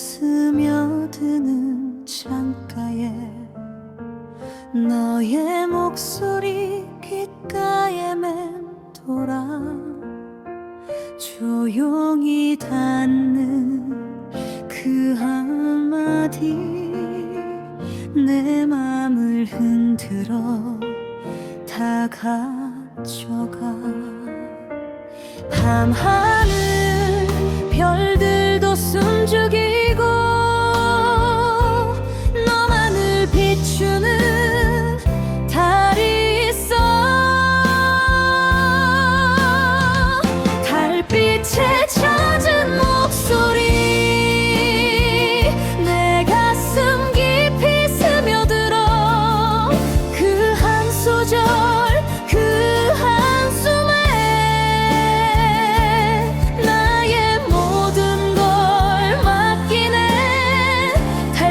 스며드는 창가에 너의 목소리 귓가에 맴돌아 조용히 닿는 그 한마디 내 맘을 흔들어 다 가져가 밤하늘 숨죽이고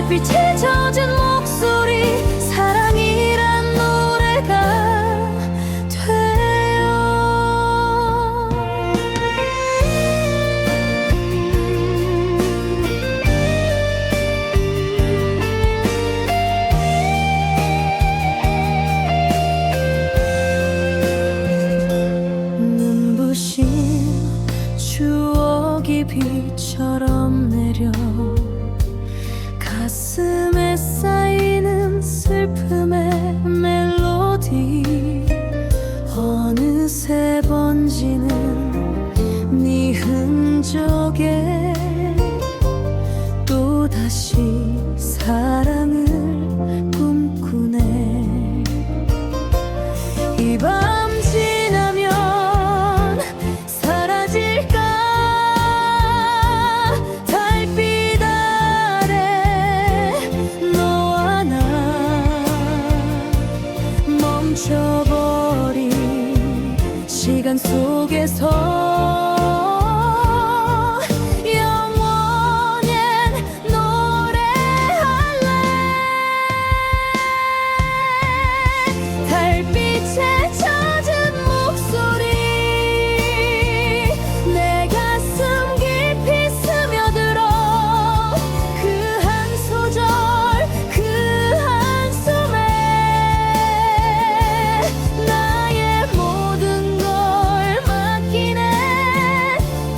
빛이 젖은 적에 또다시 사랑을 꿈꾸네. 이 밤 지나면 사라질까? 달빛 아래 너와 나 멈춰버린 시간 속에서